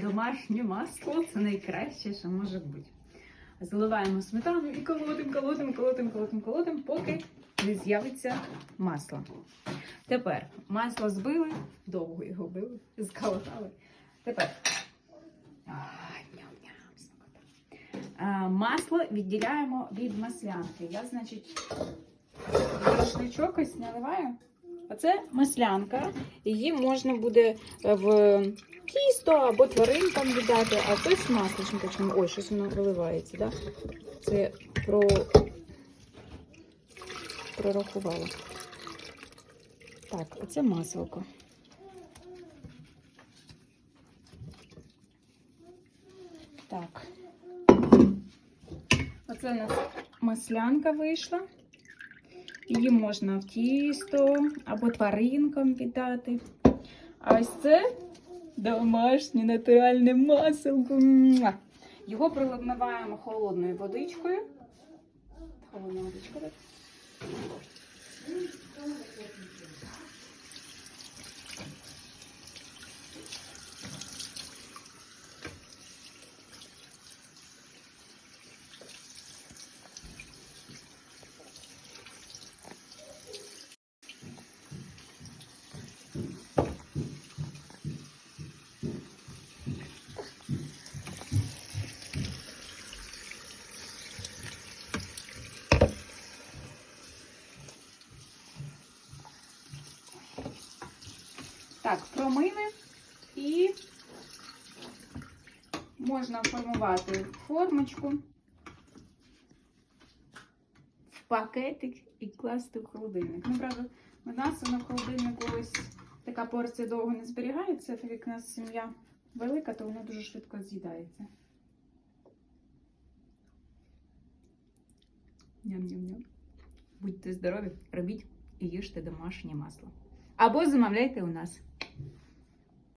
Домашнє масло це найкраще, що може бути. Заливаємо сметану і колотим, колотим, колотим, колотим, колотим, поки не з'явиться масло. Тепер масло збили, довго його били, сколотали. Тепер. А, масло відділяємо від маслянки. Я, значить, рушничок ось наливаю. Оце маслянка. Її можна буде в тісто або тваринкам віддати, а хтось масличним. Ой, щось воно виливається, да? Це про прорахувала. Так, оце масло. Так. Оце у нас маслянка вийшла. Її можна в тісто або тваринкам віддати. А ось це домашнє натуральне маселко. Його проливаємо холодною водичкою. Холодна водичка? Так, промили і можна формувати формочку в пакетик і класти в холодильник. Ну, правда, у нас в холодильнику ось така порція довго не зберігається, так як у нас сім'я велика, то вона дуже швидко з'їдається. Ням-ням-ням. Будьте здорові, робіть і їжте домашнє масло. Або замовляйте у нас.